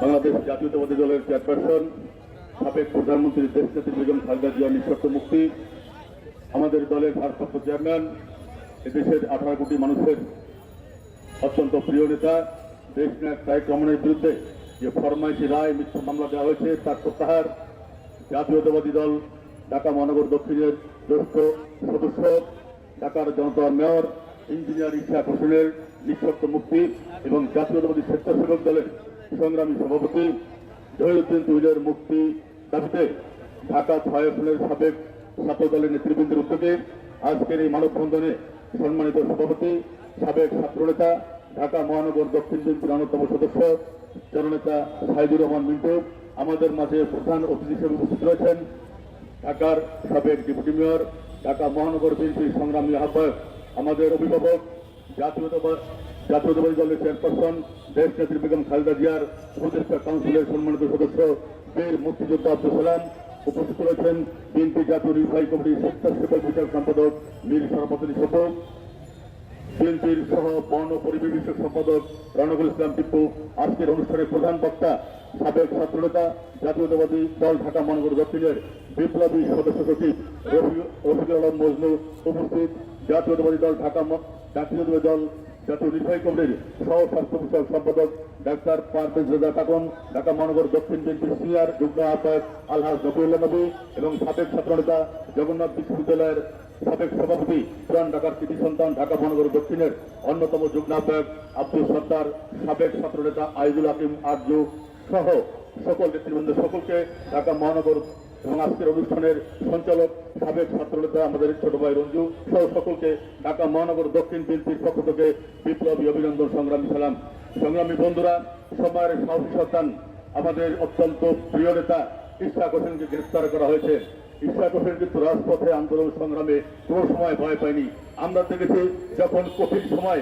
বাংলাদেশ জাতীয়তাবাদী দলের চেয়ারপারসন, সাবেক প্রধানমন্ত্রী দেশনেত্রী বেগম খালেদা জিয়ার নিঃশর্ত মুক্তি, আমাদের দলের ভারপ্রাপ্ত চেয়ারম্যান, এদেশের আঠারো কোটি মানুষের অত্যন্ত প্রিয় নেতা, দেশ নায়ক তারেক রহমানের বিরুদ্ধে যে ফরমাইশি রায় মিথ্যা মামলা দেওয়া হয়েছে, তার প্রত্যাহার জাতীয়তাবাদী দল ঢাকা মহানগর দক্ষিণের জ্যেষ্ঠ সদস্য, ঢাকার জনতার মেয়র, ইঞ্জিনিয়ার ইশাক হোসেনের নিঃশর্ত মুক্তি এবং জাতীয়তাবাদী স্বেচ্ছাসেবক দলের সংগ্রামী সভাপতি জহিরুদ্দিন তুহিনের মুক্তি দাবিতে ঢাকা ছয় আসনের সাবেক ছাত্র দলের নেতৃবৃন্দের উদ্যোগে আজকের এই মানববন্ধনে সম্মানিত সভাপতি, সাবেক ছাত্রনেতা, ঢাকা মহানগর দক্ষিণ বিএনপির অন্যতম সদস্য জননেতা সাইদুর রহমান মিন্টু, আমাদের মাঝে প্রধান অতিথি হিসেবে উপস্থিত রয়েছেন ঢাকার সাবেক ডেপুটি মেয়র, ঢাকা মহানগর বিএনপির সংগ্রামী আহ্বায়ক, আমাদের অভিভাবক, জাতীয়তাবাদ, জাতীয়তাবাদী দলের চেয়ারপারসন, দেশ নেত্রী বেগম খালেদা জিয়ার উপদেষ্টা কাউন্সিলের সম্মানিত সদস্য, বীর মুক্তিযোদ্ধা আব্দুল সালাম উপস্থিত রয়েছেন বিএনপি জাতীয় নির্বাহী কমিটির স্বেচ্ছাসেবক বিচার সম্পাদক মীর সরপতি শোভক বিএনপির সহ বন পরিবেশ সম্পাদক রণকুল ইসলাম টিপ্পু আজকের অনুষ্ঠানের প্রধান বক্তা, সাবেক ছাত্রনেতা, জাতীয়তাবাদী দল ঢাকা মহানগর দক্ষিণের বিপ্লবী সদস্য সচিব রফি- রফিকুল আলম মজনু উপস্থিত। জাতীয়তাবাদী দল ঢাকা জাতীয়তাবাদী দল জাতীয় নির্বাহী কমিটির সহ স্বাস্থ্য বিষয়ক সম্পাদক ডাক্তার পারভেজ রেজা কাকন ঢাকা মহানগর দক্ষিণ বিএনপির সিনিয়র যুগ্ম আহ্বায়ক আলহাজ নবীউল্লাহ নবী এবং সাবেক ছাত্রনেতা জগন্নাথ বিশ্ববিদ্যালয়ের সাবেক সভাপতি পুরান ঢাকার কৃতি সন্তান ঢাকা মহানগর দক্ষিণের অন্যতম যুগ্ম আব্দুল সত্তার, সাবেক ছাত্রনেতা আইজুল হাকিম আর্য সহ সকল নেতৃবৃন্দ সকলকে ঢাকা মহানগর এবং আজকের অনুষ্ঠানের সঞ্চালক সাবেক ছাত্রনেতা আমাদের ছোট ভাই রঞ্জু সহ সকলকে ঢাকা মহানগর দক্ষিণ বিএনপির পক্ষ থেকে বিপ্লবী অভিনন্দন সংগ্রামী সালাম। সংগ্রামী বন্ধুরা, সময়ের সাহসী সন্তান, আমাদের অত্যন্ত প্রিয় নেতা ইশাক হোসেনকে গ্রেফতার করা হয়েছে। হোসেন কিন্তু রাজপথে আন্দোলন সংগ্রামে কোনো সময় ভয় পায়নি আমরা দেখেছি যখন কঠিন সময়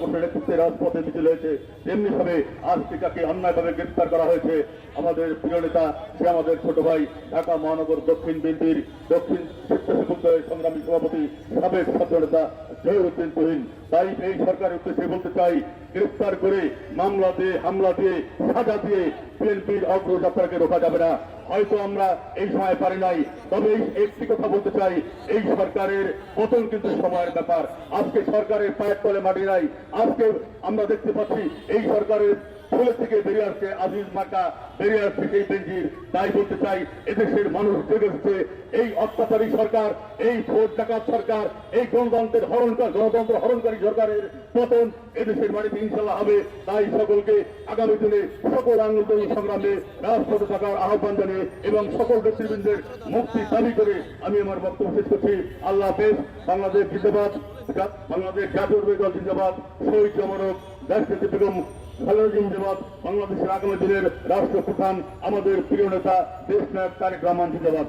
হোসেনের নেতৃত্বে রাজপথে মিছিল হয়েছে, তেমনি ভাবে আজ টিকাকে অন্যায়ভাবে গ্রেফতার করা হয়েছে। আমাদের প্রিয় নেতা, সে আমাদের ছোট ভাই, ঢাকা মহানগর দক্ষিণ বিএনপির দক্ষিণ স্বেচ্ছাসেবক সংগ্রামী সভাপতি, সাবেক ছাত্র নেতা জহিরুদ্দিন তুহিন তাই এই সরকারের উদ্দেশ্যে বলতে চাই, গ্রেফতার করে মামলা দিয়ে, হামলা দিয়ে, সাজা দিয়ে বিএনপির অগ্রযাত্রাকে রোকা যাবে না। হয়তো আমরা এই সময় পারি নাই। তবে এই একটি কথা বলতে চাই, এই সরকারের পতন কিন্তু সময়ের ব্যাপার। আজকে সরকারের পায়ের তলে মাটি নাই। আজকে আমরা দেখতে পাচ্ছি, এই সরকারের ফুলের থেকে বেরিয়ে আসছে আজিজ মার্কা, বেরিয়ে আসছে সেই বেঞ্জির। তাই বলতে চাই, এদেশের মানুষ জেগে উঠছে। এই অত্যাচারী সরকার, এই ভোট ডাকাত সরকার, এই গণতন্ত্রের হরণকার গণতন্ত্র হরণকারী সরকারের পতন এদেশের মাটিতে ইনশাল্লাহ হবে। তাই সকলকে আগামী দিনে সকল আন্দোলন সংগ্রামে রাজপথে থাকার আহ্বান জানিয়ে এবং সকল নেতৃবৃন্দের মুক্তি দাবি করে আমি আমার বক্তব্য শেষ করছি। আল্লাহ হাফেজ, বাংলাদেশ জিন্দাবাদ, বাংলাদেশ জাতীয় জিন্দাবাদ, শহীদ জমরক রাষ্ট্রপতি বেগম খালেদা জিন্দাবাদ। বাংলাদেশের আগামী দিনের রাষ্ট্রপ্রধান আমাদের প্রিয় নেতা দেশ নায়ক তারেক রহমান জিন্দাবাদ।